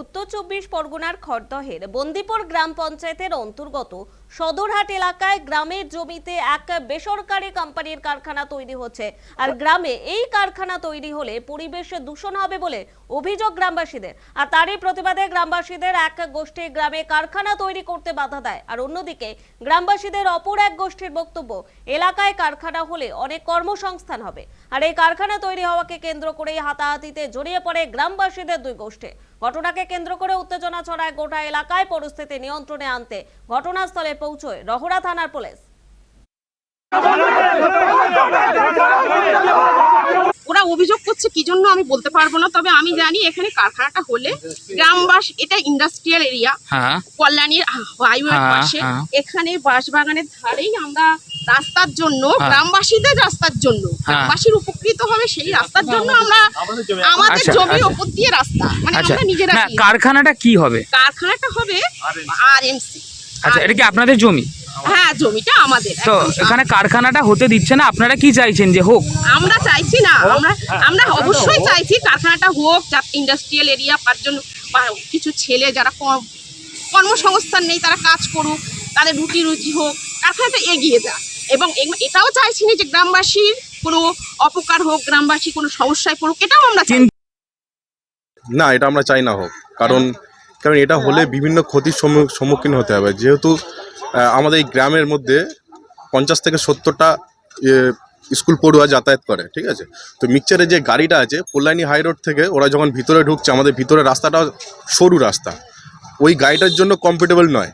উত্তর চব্বিশ পরগনার খড়দহের বন্দিপুর গ্রাম পঞ্চায়েতের অন্তর্গত সদরহাট এলাকায় গ্রামের জমিতে এক বেসরকারি কোম্পানির কারখানা তৈরি হচ্ছে। আর গ্রামে এই কারখানা তৈরি হলে পরিবেশ দূষণ হবে বলে অভিযোগ গ্রামবাসীদের। আর তারই প্রতিবাদে গ্রামবাসীদের এক গোষ্ঠী গ্রামে কারখানা তৈরি করতে বাধা দেয়। আর অন্যদিকে গ্রামবাসীদের অপর এক গোষ্ঠীর বক্তব্য, এলাকায় কারখানা হলে অনেক কর্মসংস্থান হবে। আর এই কারখানা তৈরি হওয়াকে কেন্দ্র করেই হাতাহাতিতে জড়িয়ে পড়ে গ্রামবাসীদের দুই গোষ্ঠী। ঘটনাকে কেন্দ্র করে উত্তেজনা ছড়ায় গোটা এলাকায় পরিস্থিতি নিয়ন্ত্রণে আনতে ঘটনাস্থলে পৌঁছয় রহরা থানার পুলিশ ওরা অভিযোগ করছে কি জন্য আমি বলতে পারব না। তবে আমি জানি এখানে কারখানাটা হলে গ্রামবাস এটা ইন্ডাস্ট্রিয়াল এরিয়া হ্যাঁ। কল্যাণীর হাইওয়ে হ্যাঁ, পাশে। হ্যাঁ। এখানে বাঁশবাগানের ধারেই আমরা রাস্তার জন্য। গ্রামবাসীদের রাস্তার জন্য গ্রামবাসীর উপকৃত হবে সেই রাস্তার জন্য আমরা আমাদের আচ্ছা, জমির আচ্ছা। ওপর দিয়ে রাস্তা মানে আচ্ছা। আমরা নিজেরা কারখানাটা কি হবে? কারখানাটা হবে আরএমসি আচ্ছা এটা কি আপনাদের জমি? হ্যাঁ জমিটা আমাদের তো এখানে কারখানাটা হতে দিচ্ছে না আপনারা কি চাইছেন যে হোক? আমরা চাইছি না আমরা আমরা অবশ্যই চাইছি কারখানাটা হোক যাতে ইন্ডাস্ট্রিয়াল এরিয়া পার জন্য কিছু ছেলে যারা কর্মসংস্থান নেই তারা কাজ করুক তাদের রুটি রুজি হোক কারখানাটা এগিয়ে যাক। এবং এটাও চাইছি না যে গ্রামবাসীর কোনো অপকার হোক গ্রামবাসী কোনো সমস্যায় পড়ুক এটাও আমরা না এটা আমরা চাই না হোক কারণ কারণ এটা হলে বিভিন্ন ক্ষতির সম্মুখীন হতে হবে। যেহেতু আমাদের এই গ্রামের মধ্যে পঞ্চাশ থেকে সত্তরটা স্কুল পড়ুয়া যাতায়াত করে, ঠিক আছে? তো মিক্সারের যে গাড়িটা আছে কল্যাণী হাই রোড থেকে ওরা যখন ভিতরে ঢুকছে, আমাদের ভিতরে রাস্তাটা সরু রাস্তা। ওই গাড়িটার জন্য কমফোর্টেবল নয়।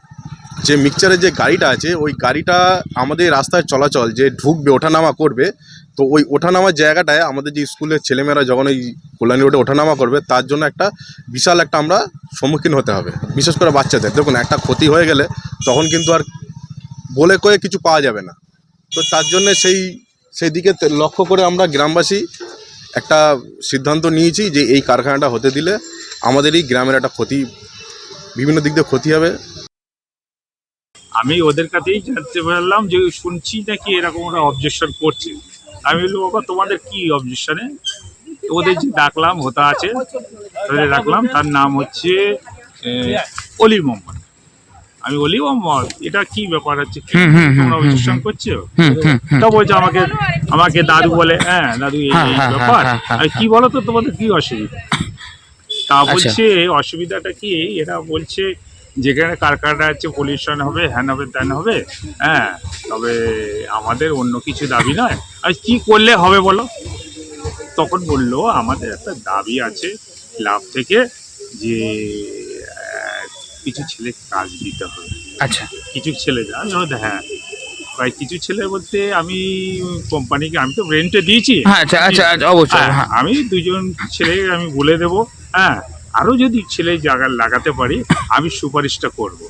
যে মিক্সচারের যে গাড়িটা আছে, ওই গাড়িটা আমাদের রাস্তায় চলাচল, যে ঢুকবে, ওঠানামা করবে, তো ওই ওঠানামার জায়গাটায় আমাদের যে স্কুলের ছেলেমেয়েরা যখন ওই কল্যাণী রোডে ওঠানামা করবে, তার জন্য একটা বিশাল একটা আমরা সম্মুখীন হতে হবে, বিশেষ করে বাচ্চাদের। দেখুন, একটা ক্ষতি হয়ে গেলে তখন কিন্তু আর বলে কয়ে কিছু পাওয়া যাবে না। তো তার জন্য সেই সেই দিকে লক্ষ্য করে আমরা গ্রামবাসী একটা সিদ্ধান্ত নিয়েছি যে এই কারখানাটা হতে দিলে আমাদেরই গ্রামের একটা ক্ষতি, বিভিন্ন দিক দিয়ে ক্ষতি হবে। আমি ওদের কাছেই জানতে পারলাম যে শুনছি নাকি এরকম ওরা অবজেকশন করছে। আমি বললাম বাবা তোমাদের কি অবজেকশনে ওদের যে ডাকলাম হতা আছে তাদের ডাকলাম তার নাম হচ্ছে অলি মোহাম্মদ। আমি অলি মোহাম্মদ এটা কি ব্যাপার হচ্ছে? তোমরা অবজেকশন করছ? তা বলছে আমাকে আমাকে দাদু বলে হ্যাঁ দাদু এই হ্যাঁ, হ্যাঁ, ব্যাপার। হ্যাঁ, আর কি বলো তো তোমাদের কি অসুবিধা? তা আচ্ছা। বলছে অসুবিধাটা কি? এরা বলছে যেখানে কারখানা আছে পলিউশন হবে হ্যান হবে ত্যান হবে হ্যাঁ তবে আমাদের অন্য কিছু দাবি নয়। আর কি করলে হবে বলো? তখন বলল আমাদের একটা দাবি আছে ক্লাব থেকে যে কিছু ছেলে কাজ দিতে হবে। আচ্ছা। কিছু ছেলে যা হ্যাঁ। ভাই কিছু ছেলে বলতে আমি কোম্পানিকে আমি তো রেন্টে দিয়েছি। হ্যাঁ আচ্ছা আচ্ছা আচ্ছা, অবশ্যই হ্যাঁ, হ্যাঁ। আমি দুজন ছেলে আমি বলে দেবো হ্যাঁ। আরও যদি ছেলে জায়গা লাগাতে পারি আমি সুপারিশটা করব।